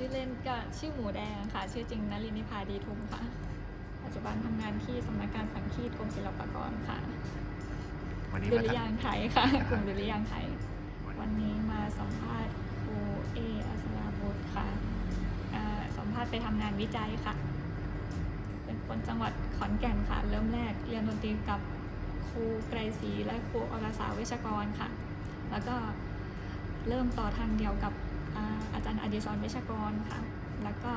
ชื่อเล่นก็ชื่อหมูแดงค่ะ ชื่อจริงนลินนิพาดีทุมค่ะ ปัจจุบันทำงานที่สำนักการสังคีตกรมศิลปากรค่ะวันนี้ดุมาริทยางค์ไทยค่ะกลุ่มดุริยางค์ไทยำวันนี้มาสัมภาษณ์ครูเออัศราบุตรค่ะอ่าสัมภาษณ์ไปทำงานวิจัยค่ะ เป็นคนจังหวัดขอนแก่นค่ะ เริ่มแรกเรียนดนตรีกับครูไกรศรีและครูอรสาเวชกรค่ะ แล้วก็เริ่มต่อทางเดียวกับ อ่าอาจารย์อดิศรเวชกรค่ะ แล้วก็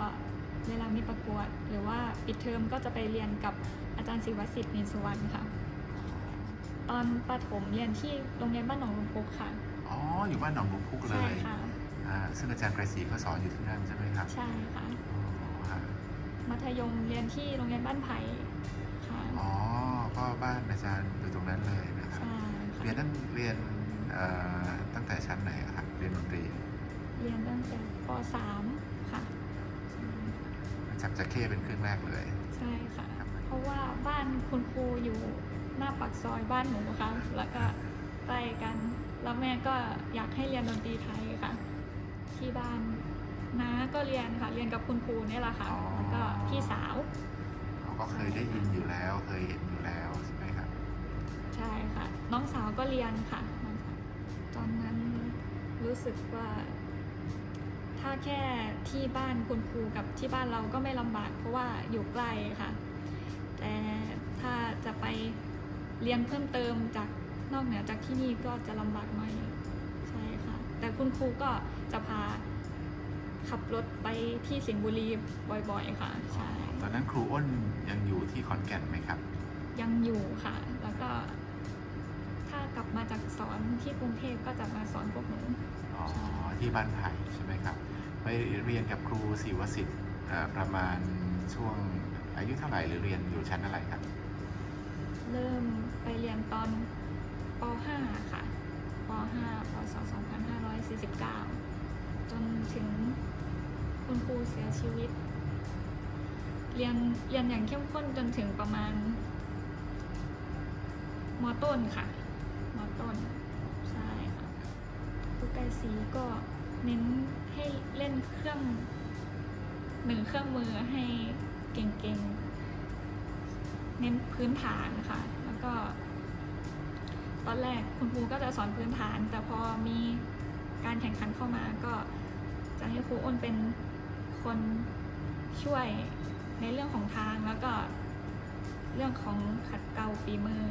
เวลามีประกวด หรือว่าปิดเทอมก็จะไปเรียนกับอาจารย์ศิวสิทธิ์นินสุวรรณค่ะ ตอนประถมเรียนที่โรงเรียนบ้านหนองลุมพุกค่ะ อ๋อ อยู่บ้านหนองบุกพุกเลใช่ยค่ะอ่าซึ่งอาจารย์ไกรศรีเขาสอนอยู่ที่นั่นใช่ไหมครับ ใช่ค่ะอ๋อฮะมัธยมเรียนที่โรงเรียนบ้านไผ่ค่ะ อ๋อ ก็บ้านอาจารย์อยู่ตรงนั้นเลยนะครับใช่ค่ะเรียนตั้งเรียนเอ่อตั้งแต่ชั้นไหนอะครับ เรียนดนตรี เรียนตั้งแต่ป .3 ค่ะอืมจับจะเข้เป็นเครื่องแรกเลย ใช่ค่ะครับเพราะว่าบ้านคุณครูอยู่หน้าปากซอยบ้านหนูค่ะ แล้วก็ใกล้กัน แล้วแม่ก็อยากให้เรียนดนตรีไทยค่ะ ที่บ้านน้าก็เรียนค่ะ เรียนกับคุณครูเนี่ยแหละค่ะ อ๋อ แล้วก็พี่สาว เราก็เคยได้ยินอยู่แล้ว เคยเห็นอยู่แล้วใช่ไหมครับ ใช่ค่ะ น้องสาวก็เรียนค่ะน้องสาวตอนนั้นรู้สึกว่า ถ้าแค่ที่บ้านคุณครูกับที่บ้านเราก็ไม่ลำบากเพราะว่าอยู่ใกล้ค่ะ แต่ถ้าจะไปเรียนเพิ่มเติมจากนอกเหนือจากที่นี่ก็จะลำบากหน่อยใช่ค่ะ แต่คุณครูก็จะพาขับรถไปที่สิงห์บุรีบ่อยๆค่ะใช่ตอนนั้นครูอ้นยังอยู่ที่ขอนแก่นไหมครับ ยังอยู่ค่ะ แล้วก็ถ้า กลับมาจากสอนที่กรุงเทพก็จะมาสอนพวกหนูอ๋อที่บ้านไผ่ใช่ไหมครับ ไปเรียนกับครูศิวสิทธิ์เอ่อประมาณช่วงอายุเท่าไหร่หรือเรียนอยู่ชั้นอะไรครับ เริ่มไปเรียนตอนป .5 ค่ะป .5 พศ2549 จนถึงคุณครูเสียชีวิต เรียนเรียนอย่างเข้มข้นจนถึงประมาณมต้นค่ะม ต้นใช่ค่ะครูไกรศรีก็เน้นให้เล่นเครื่องหนึ่งเครื่องมือให้เก่งๆ เน้นพื้นฐานค่ะ แล้วก็ ตอนแรกคุณครูก็จะสอนพื้นฐาน แต่พอมีการแข่งขันเข้ามาก็จะให้ครูอ้นเป็นคนช่วยในเรื่องของทางแล้วก็เรื่องของขัดเกลาฝีมือ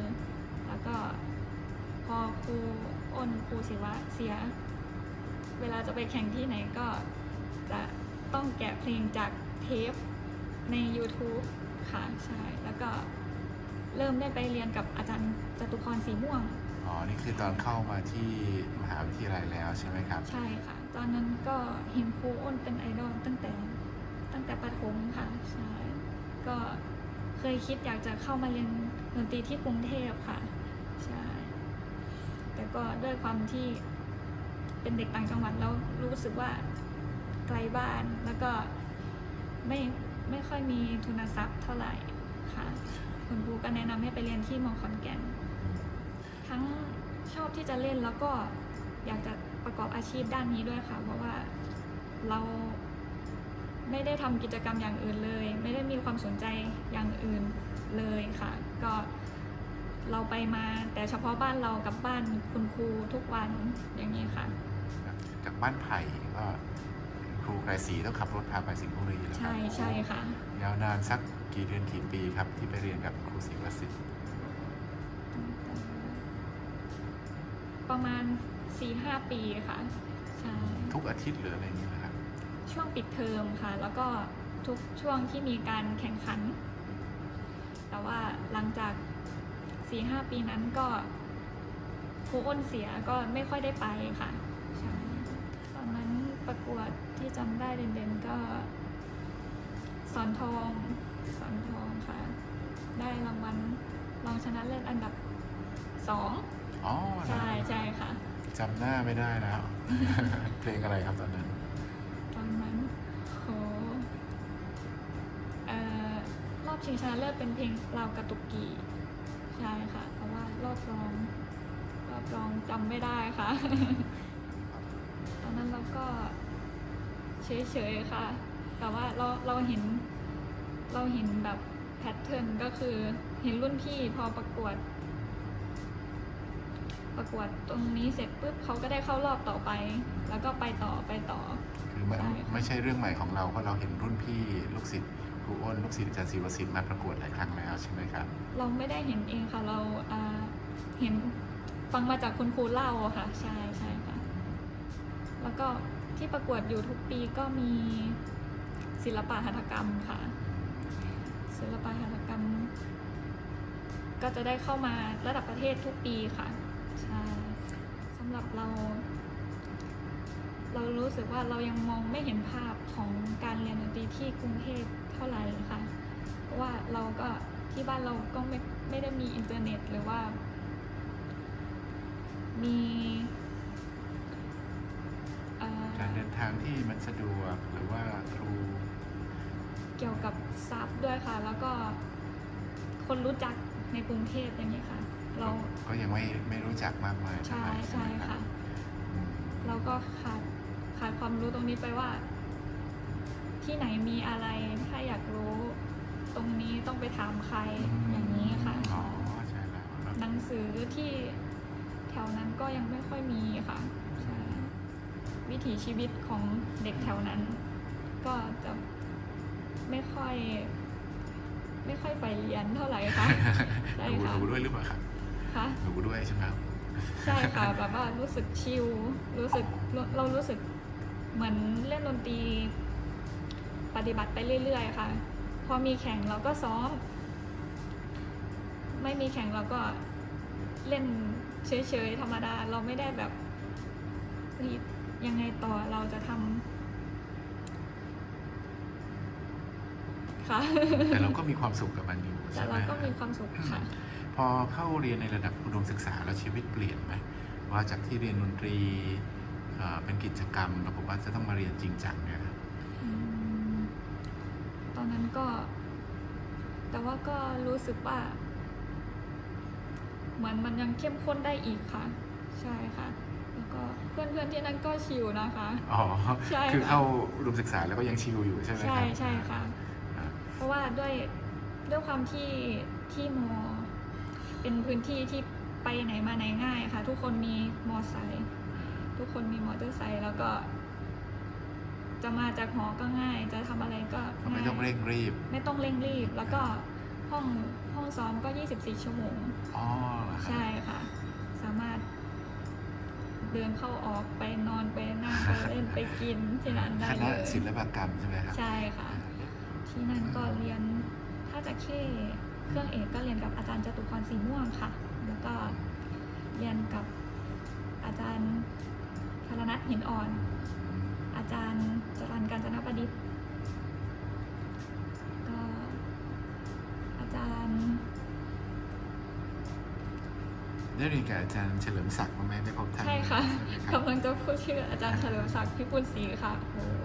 แล้วก็ อครูอ้นครูศิวะเสีย เวลาจะไปแข่งที่ไหนก็จะต้องแกะเพลงจากเทปใน YouTube ค่ะ ใช่ แล้วก็เริ่มได้ไปเรียนกับอาจารย์จตุพรสีม่วง อ๋อ นี่คือตอนเข้ามาที่มหาวิทยาลัยแล้วใช่ไหมครับ ใช่ค่ะ ตอนนั้นก็เห็นครูอ้นเป็นไอดอลตั้งแต่ตั้งแต่ประถมค่ะ ใช่ ก็เคยคิดอยากจะเข้ามาเรียนดนตรีที่กรุงเทพค่ะ ใช่ แต่ก็ด้วยความที่เป็นเด็กต่างจังหวัดแล้วรู้สึกว่าไกลบ้านแล้วก็ไม่ไม่ค่อยมีทุนทรัพย์เท่าไหร่ค่ะ คุณครูก็แนะนำให้ไปเรียนที่มอขอนแก่น ทั้งชอบที่จะเล่นแล้วก็อยากจะประกอบอาชีพด้านนี้ด้วยค่ะ เพราะว่าเราไม่ได้ทำกิจกรรมอย่างอื่นเลย ไม่ได้มีความสนใจอย่างอื่นเลยค่ะ ก็ เราไปมา แต่เฉพาะบ้านเรากับบ้านคุณครูทุกวันอย่างนี้ค่ะ จากบ้านไผ่ก็ครูไกรศรีต้องขับรถพาไปสิงห์บุรีแล้วครัใช่ใช่ค่ะยาวนานสักกี่เดือนกี่ปีครับ ที่ไปเรียนกับครูศิวสิทธิ์ประมาณสี่ห้าปีค่ะใช่ทุกอาทิตย์หรืออะไรอย่างนี้นะครับ ช่วงปิดเทอมค่ะ แล้วก็ทุกช่วงที่มีการแข่งขัน แต่ว่าหลังจาก สี่ห้าปีนั้นก็ครูอ้นเสียก็ไม่ค่อยได้ไปค่ะใช่ตอนนั้นประกวดที่จำได้เด่นๆก็สอนทองสอนทองค่ะ ได้รางวัลรองชนะเลิศอันดับสองอ๋อใช่ใช่ค่ะจำหน้าไม่ได้แล้ว เพลงอะไรครับตอนนั้น ตอนนั้นโหเอ่อรอบชิงชนะเลิศเป็นเพลงเรากระตุกกี่ ใช่ค่ะ เพราะว่ารอบรองรอบรองจำไม่ได้ค่ะ ตอนนั้นเราก็เฉยๆค่ะ แต่ว่าเราเราเห็น เราเห็นแบบแพทเทิร์นก็คือเห็นรุ่นพี่พอประกวด ประกวดตรงนี้เสร็จปุ๊บเขาก็ได้เข้ารอบต่อไป แล้วก็ไปต่อไปต่อ คือไม่ใช่ค่ะไม่ใช่เรื่องใหม่ของเราเพราะเราเห็นรุ่นพี่ลูกศิษย์ค รูอ้นลูกศิษย์อาจารย์ศิวศิษฐ์มาประกวดหลายครั้งแล้วใช่ไหมครับ เราไม่ได้เห็นเองค่ะ เราอ่าเห็นฟังมาจากคุณครูเล่าอะค่ะ ใช่ใช่ค่ะ แล้วก็ที่ประกวดอยู่ทุกปีก็มีศิลปะหัตถกรรมค่ะ ศิลปะหัตถกรรม ก็จะได้เข้ามาระดับประเทศทุกปีค่ะ ใช่สำหรับเรา เรารู้สึกว่าเรายังมองไม่เห็นภาพของการเรียนดนตรีที่กรุงเทพเท่าไหร่ค่ะเพราะว่าเราก็ที่บ้านเราก็ไม่ไม่ได้มีอินเทอร์เน็ตหรือว่า มีเอ่อการเดินทางที่มันสะดวกหรือว่าครู เกี่ยวกับซับด้วยค่ะ แล้วก็คนรู้จักในกรุงเทพอย่างนี้ยค่ะ เราก็ยังไม่ไม่รู้จักมากมายเท่าใช่ไหร่ใช่ไหมรับค่ะอืมเราก็ขาด ขาดความรู้ตรงนี้ไปว่า ที่ไหนมีอะไรถ้าอยากรู้ ตรงนี้ต้องไปถามใครอย่างนี้ค่ะ อ๋อใช่แล้วแล้วหนังสือที่แถวนั้นก็ยังไม่ค่อยมีค่ะใช่วิถีชีวิตของเด็กแถวนั้น ก็จะไม่ค่อย ไม่ค่อยใฝ่เรียนเท่าไหร่ค่ะใช่หนูค่ะหนูด้วยหรือเปล่าครับค่ะ หนูด้วยใช่ไหมครับ ใช่ค่ะแบบว่ารู้สึกชิลรู้สึกเราเรารู้สึก เหมือนเล่นดนตรีปฏิบัติไปเรื่อยๆค่ะ พอมีแข่งเราก็ซ้อม ไม่มีแข่งเราก็เล่นเฉยๆธรรมดา เราไม่ได้แบบเฮ้ยยังไงต่อเราจะทำค่ะ แต่เราก็มีความสุขกับมันอยู่แต่ใช่ไหมเราก็มีความสุขค่ะ พอเข้าเรียนในระดับอุดมศึกษาแล้วชีวิตเปลี่ยนไหมว่าจากที่เรียนดนตรี เอ่อเป็นกิจกรรมแล้วผมว่าจะต้องมาเรียนจริงจังเนี่ยครับอืมตอนนั้นก็ แต่ว่าก็รู้สึกว่า เหมือนมันยังเข้มข้นได้อีกค่ะ ใช่ค่ะ แล้วก็เพื่อนๆที่นั่นก็ชิลนะคะ อ๋อ ใช่คือค่ะเข้าอุดมศึกษาแล้วก็ยังชิลอยู่ใช่ไหมคใช่รับ ใช่ค่ะอ่าเพราะว่าด้วยด้วยความที่ที่มอ เป็นพื้นที่ที่ไปไหนมาไหนง่ายค่ะ ทุกคนมีมอไซค์ ทุกคนมีมอเตอร์ไซค์แล้วก็ จะมาจากหอก็ง่าย จะทำอะไรก็ก็ไม่ง่ายต้องเร่งรีบ ไม่ต้องเร่งรีบ แล้วก็ห้องห้องซ้อมก็ 24 ชั่วโมง อ๋อเหรอครับ ใช่ค่ะ สามารถ เดินเข้าออกไปนอนไปนั่งไปเล่นไปกินที่นั่นได้คเลณะยศิลปกรรมใช่ไหมครับใช่ค่ะ ที่นั่นก็เรียนถ้าจะแค่เครื่องเอกก็เรียนกับอาจารย์จตุพรสีม่วงค่ะ แล้วก็เรียนกับอาจารย์ ธารนัทหินอ่อนอืมอาจารย์จรันการจนประดิษฐ์ก็อาจารย์ ได้เรียนกับอาจารย์เฉลิมศักดิ์บ้างไหมได้พบท่านใช่ค่ะใช่ไหมครับกำลังจะพูดชื่ออาจารย์เฉลิมศักดิ์พิบูลศรีค่ะโอ้โห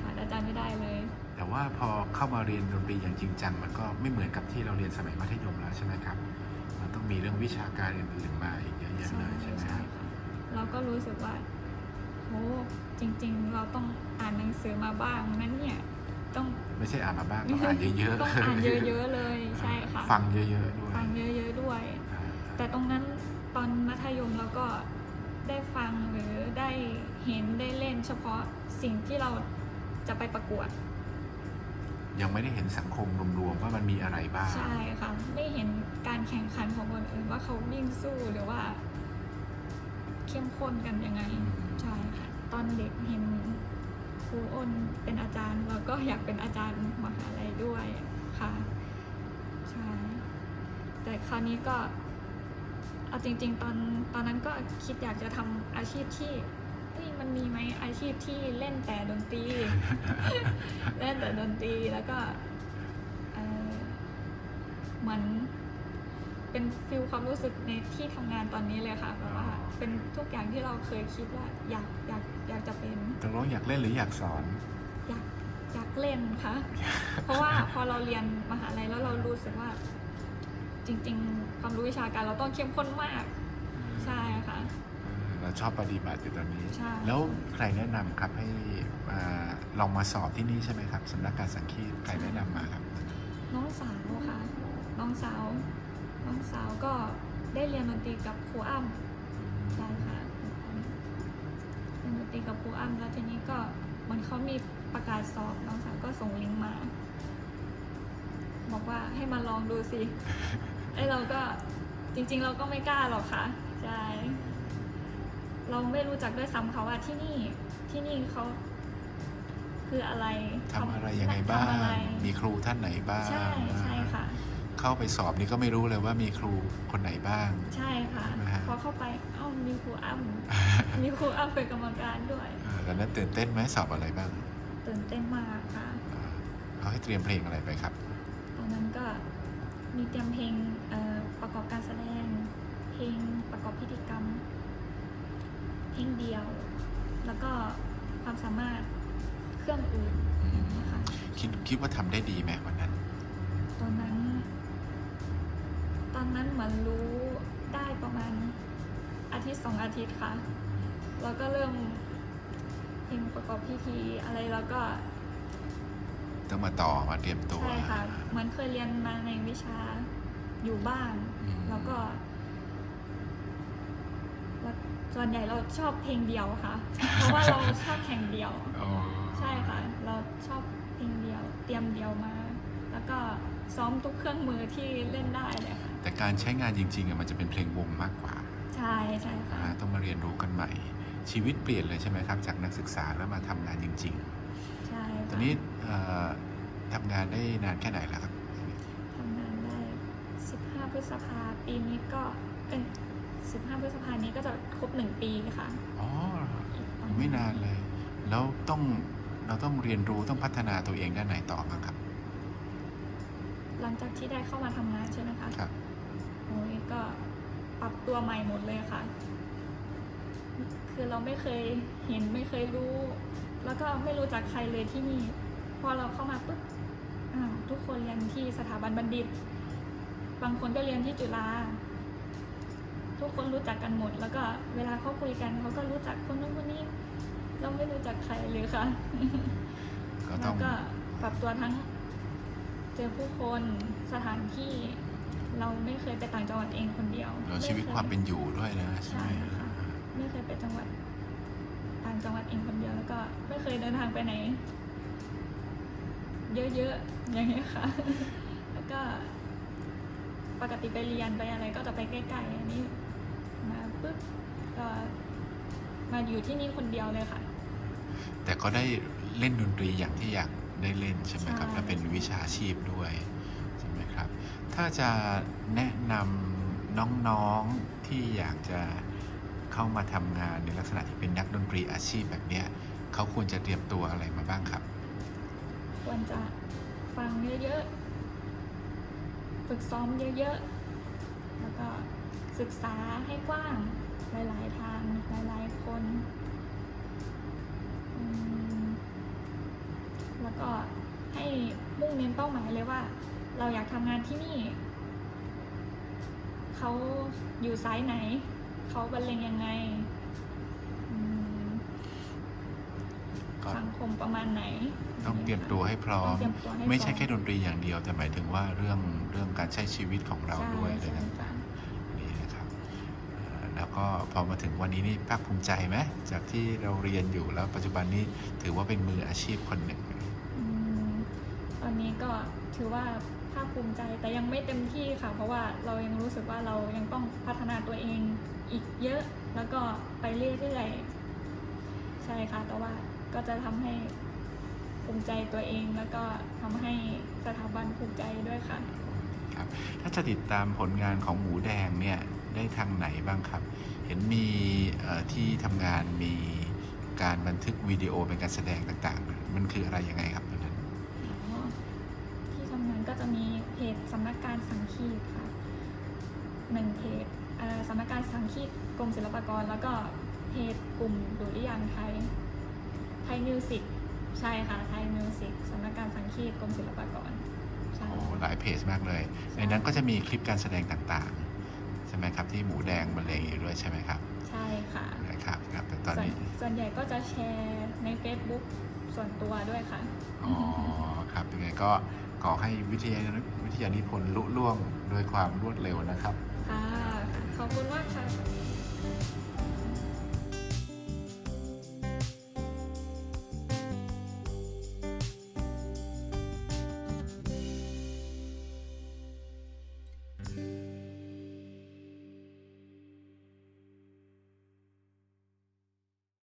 ขาดอาจารย์ไม่ได้เลย แต่ว่าพอเข้ามาเรียนดนตรีอย่างจริงจังมันก็ไม่เหมือนกับที่เราเรียนสมัยมัธยมแล้วใช่ไหมครับ มันต้องมีเรื่องวิชาการอื่นๆมาอีกเยอะแยะเลยใช่ไหมคใช่รับค่ะ เราก็รู้สึกว่าโหจริง ๆ เราต้องอ่านหนังสือมาบ้างนั้นเนี่ยต้องไม่ใช่อ่านมาบ้างต้องอ่านเยอะๆต้องอ่านเยอะๆเลยใช่ค่ะฟังเยอะๆด้วยฟังเยอะๆด้วยอ่าแต่ตรงนั้นตอนมัธยมเราก็ได้ฟังหรือได้เห็นได้เล่นเฉพาะสิ่งที่เราจะไปประกวด ยังไม่ได้เห็นสังคมรวมๆว่ามันมีอะไรบ้าง ใช่ค่ะ ไม่เห็นการแข่งขันของคนอื่นว่าเขาวิ่งสู้หรือว่า เข้มข้นกันยังไง ใช่ค่ะ ตอนเด็กเห็นครูอ้นเป็นอาจารย์เราก็อยากเป็นอาจารย์มหาลัยด้วยค่ะ ใช่ แต่คราวนี้ก็เอาจริง ๆ ตอนตอนนั้นก็คิดอยากจะทำอาชีพที่เฮ้ยมันมีไหมอาชีพที่เล่นแต่ดนตรี เล่นแต่ดนตรีแล้วก็เอ่อเหมือนเป็นฟิลความรู้สึกในที่ทำงานตอนนี้เลยค่ะแบบว่า เป็นทุกอย่างที่เราเคยคิดว่าอยากอยากอยากจะเป็นตกลงอยากเล่นหรืออยากสอน อยากอยากเล่นค่ะ เพราะว่าพอเราเรียนมหาลัยแล้วเรารู้สึกว่า จริง ๆ ความรู้วิชาการเราต้องเข้มข้นมาก ใช่ค่ะเออเราชอบปฏิบัติอยู่ตอนนี้ใช่แล้วใครแนะนำครับให้อ่าลองมาสอบที่นี่ใช่ไหมครับสำนักการสังคีตใครแนะนำมาครับ น้องสาวค่ะ น้องสาว น้องสาวก็ได้เรียนดนตรีกับครูอ้ำ ใช่ค่ะเรียนดนตรีกับครูอ้ำแล้วทีนี้ก็เหมันเขามีประกาศสอบน้องสาวก็ส่งลิงก์มา บอกว่าให้มาลองดูสิไอเราก็จริง ๆ เราก็ไม่กล้าหรอกค่ะใช่เราไม่รู้จักด้วยซ้ำเขาว่าที่นี่ที่นี่เขาคืออะไรทำอะไรยังไงบ้างทำอะไรมีครูท่านไหนบ้าง ใช่ใช่ค่ะ เข้าไปสอบนี่ก็ไม่รู้เลยว่ามีครูคนไหนบ้าง ใช่ค่ะนะฮะ พอเข้าไปเอ้ามีครูอ้ำมีครูอ้ำเป็นกรรมการด้วย เออตอนนั้นตื่นเต้นไหมสอบอะไรบ้างตื่นเต้นมากค่ะ อ่าเขาให้เตรียมเพลงอะไรไปครับตอนนั้นก็มีเตรียมเพลงเอ่อประกอบการแสดง เพลงประกอบพิธีกรรม เพลงเดียว แล้วก็ความสามารถเครื่องอื่นอย่างนี้ยค่ะคิดคิดว่าทำได้ดีไหมวันนั้น มือนรู้ได้ประมาณอาทิตย์สองอาทิตย์ค่ะ แล้วก็เริ่มเพลงประกอบพิธีอะไรแล้วก็ต้องมาต่อมาเตรียมตัวใช่ค่ะเหมือนเคยเรียนมาในวิชาอยู่บ้างอืมแล้วก็แล้วส่วนใหญ่เราชอบเพลงเดียวค่ะ เพราะว่าเราชอบแข่งเดียวอ๋อใช่ค่ะ เราชอบเพลงเดียว เตรียมเดียวมา แล้วก็ซ้อมทุกเครื่องมือที่เล่นได้เลยค่ะแต่การใช้งานจริงๆอะมันจะเป็นเพลงวงมากกว่าใช่ใช่ค่ะ อ่าต้องมาเรียนรู้กันใหม่ ชีวิตเปลี่ยนเลยใช่ไหมครับ จากนักศึกษาแล้วมาทำงานจริง ใช่ๆตค่ะอนนี้เอ่อทำงานได้นานแค่ไหนแล้วครับ ทำงานได้ 15 พฤษภาปีนี้ก็เอ้ย15 พฤษภานี้ก็จะครบหนึ่งปีค่ะอ๋ออีกประณไม่นานเลย แล้วต้องเราต้องเรียนรู้ต้องพัฒนาตัวเองด้านไหนต่อบ้างครับ หลังจากที่ได้เข้ามาทำงานใช่ไหมคะครับ โอ้ยก็ปรับตัวใหม่หมดเลยค่ะ คือเราไม่เคยเห็นไม่เคยรู้ แล้วก็ไม่รู้จักใครเลยที่นี่ พอเราเข้ามาปุ๊บอ้าวทุกคนเรียนที่สถาบันบัณฑิต บางคนก็เรียนที่จุฬา ทุกคนรู้จักกันหมด แล้วก็เวลาเขาคุยกันเขาก็รู้จักคนนู้นคนนี้ เราไม่รู้จักใครเลยค่ะ ก็ต้แล้อวงก็ปรับตัวทั้ง เจอผู้คนสถานที่เราไม่เคยไปต่างจังหวัดเองคนเดียวเราชีวิตไคยความเป็นอยู่ด้วยนะใช่ไหมใช่ค่ะไม่เคยไปจังหวัดต่างจังหวัดเองคนเดียวแล้วก็ไม่เคยเดินทางไปไหน เยอะๆอย่างเงี้ยค่ะ แล้วก็ปกติไปเรียนไปอะไรก็จะไปใกล้ๆอันนี้มาปุ๊บก็มาอยู่ที่นี่คนเดียวเลยค่ะ แต่ก็ได้เล่นดนตรีอย่างที่อยาก ได้เล่นใช่ไหมครับใช่และเป็นวิชาชีพด้วยใช่ไหมครับ ถ้าจะแนะนำน้องๆที่อยากจะเข้ามาทำงานในลักษณะที่เป็นนักดนตรีอาชีพแบบเนี้ยเขาควรจะเตรียมตัวอะไรมาบ้างครับ ควรจะฟังเยอะๆ ฝึกซ้อมเยอะๆ แล้วก็ศึกษาให้กว้างหลายๆทางหลายๆคนอืม แล้วก็ให้มุ่งเน้นเป้าหมายเลยว่า เราอยากทำงานที่นี่ เขาอยู่ไซส์ไหน เขาบรรเลงยังไงอืมก็สังคมประมาณไหน ต้องเตรียมตัวให้พร้อต้มงเตรียมตัวให้ไม่ใช่พร้อแค่ดนตรีอย่างเดียว แต่หมายถึงว่าเรื่องเรื่องการใช้ชีวิตของเราด้วยเลยใช่นะใช่ค่ะนี่นะครับเอ่อแล้วก็พอมาถึงวันนี้นี่ภาคภูมิใจไหมจากที่เราเรียนอยู่แล้วปัจจุบันนี้ถือว่าเป็นมืออาชีพคนหนึ่งอืมต อนนี้ก็ถือว่าภาคภูมิใจแต่ยังไม่เต็มที่ค่ะ เพราะว่าเรายังรู้สึกว่าเรายังต้องพัฒนาตัวเองอีกเยอะ แล้วก็ไปเรื่อยๆใช่ค่ะ แต่ว่าก็จะทำให้ภูมิใจตัวเองแล้วก็ทำให้สถาบันภูมิใจด้วยค่ะครับถ้าจะติดตามผลงานของหมูแดงเนี่ยได้ทางไหนบ้างครับ เห็นมีที่ทำงานมีการบันทึกวิดีโอเป็นการแสดงต่างๆ มันคืออะไรยังไงครับตอนนั้น ก็จะมีเพจสำนักการสังคีตค่ะหนึ่งเพจเอ่อสำนักการสังคีตกรมศิลปากร แล้วก็เพจกลุ่มดุริยางค์ไทยไทยมิวสิกใช่ค่ะไทยมิวสิกสำนักการสังคีตกรมศิลปากรใช่โอ้หลายเพจมากเลยในนั้นก็จะมีคลิปการแสดงต่างๆ ใช่ไหมครับที่หมูแดงบรรเลงอยู่ด้วยใช่ไหมครับ ใช่ใช่ค่ะนะ ครับครับแต่ตอนส่วนนี้ ส่วนใหญ่ก็จะแชร์ใน Facebook ส่วนตัวด้วยค่ะ อ๋อครับยังไงก็ขอให้วิทยาวิทยานิพนธ์ลุล่วงโดยความรวดเร็วนะครับ ค่ะ ขอบคุณมากค่ะ